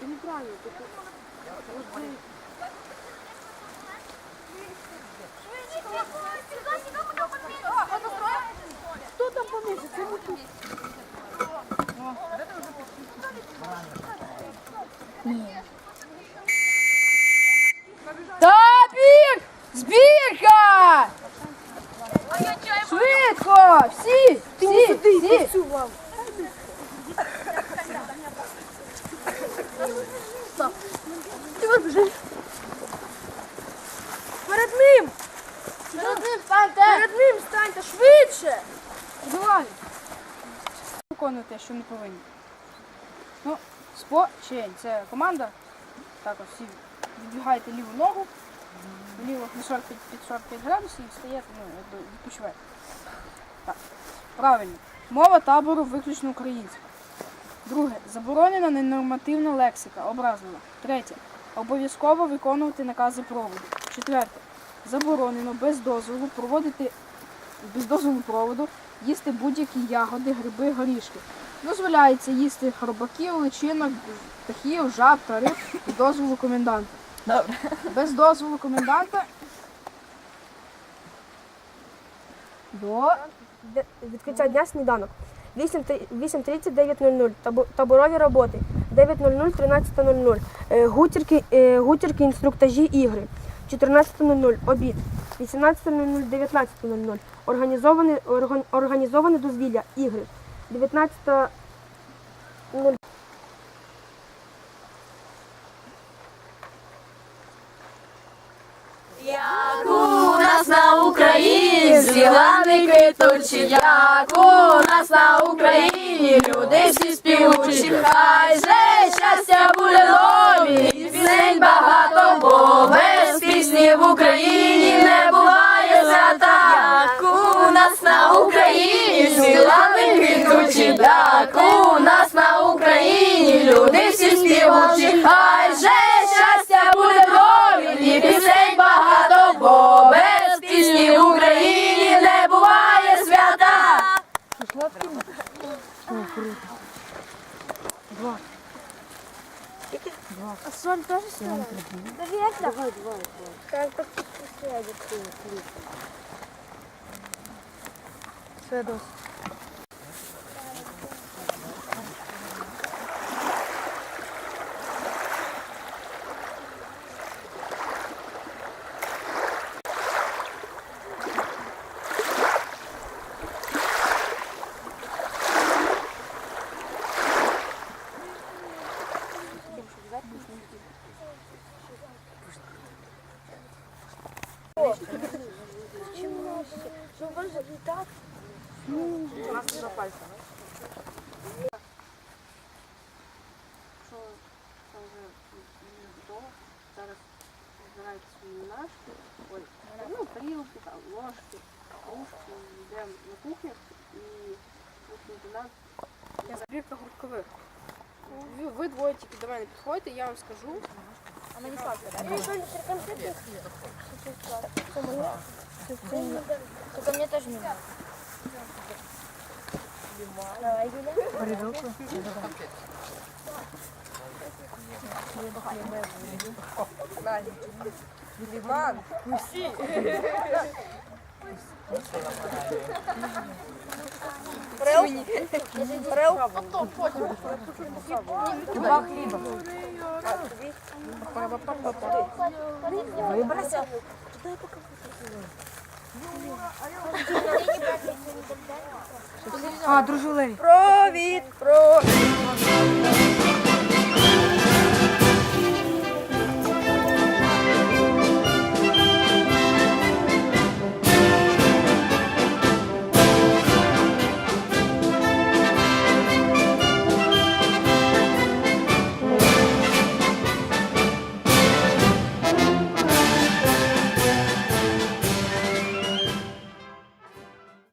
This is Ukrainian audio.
ти неправильно. Ти... Хто там? Це не тут. Табір! Збірка! Швидко! Всі! Всі! Всі! Перед ним! Перед ним станьте! Перед ним станьте швидше! Давай! Виконуйте, що не повинні. Ну, спочинь. Це команда. Також всі відбігаєте ліву ногу. Вліво на 45, 45 градусів і встаєте, ну, відпочиваєте. Так. Правильно. Мова табору виключно українська. Друге. Заборонена ненормативна лексика, образлива. Третє. Обов'язково виконувати накази проводу. Четверте. Заборонено без дозволу проводити без дозволу проводу їсти будь-які ягоди, гриби, горішки. Дозволяється їсти хробаків, личинок, птахів, жаб та риб з дозволу коменданта. Добре. Без дозволу коменданта до Де- Відкриття дня сніданок. 8.30, 9.00. Табу- Таборові роботи. 9.00, 13.00. Е, Гутірки, е, гутірки, інструктажі, ігри. 14.00. Обід. 18.00, 19.00. Організоване, орган- організоване дозвілля, ігри. 19.00. У нас на Зілани квітучі, як у нас на Україні. Люди всі співучі, хай же щастя буде нові, пісень багато, бо без пісні в Україні Два. Два. А соль тоже стоит? Давай, давай, давай. Как бы сядет, Все, досить. Якщо це вже готово, зараз збирайте свої нашки, ой, ну, тарілки, там, ложки, кружки, йдемо на кухню і кухню до нас. Збірка гурткових. Ви, ви двоє тільки до мене підходите, я вам скажу. А мені Только мне тоже не надо. А, дружелей. Провід, провід.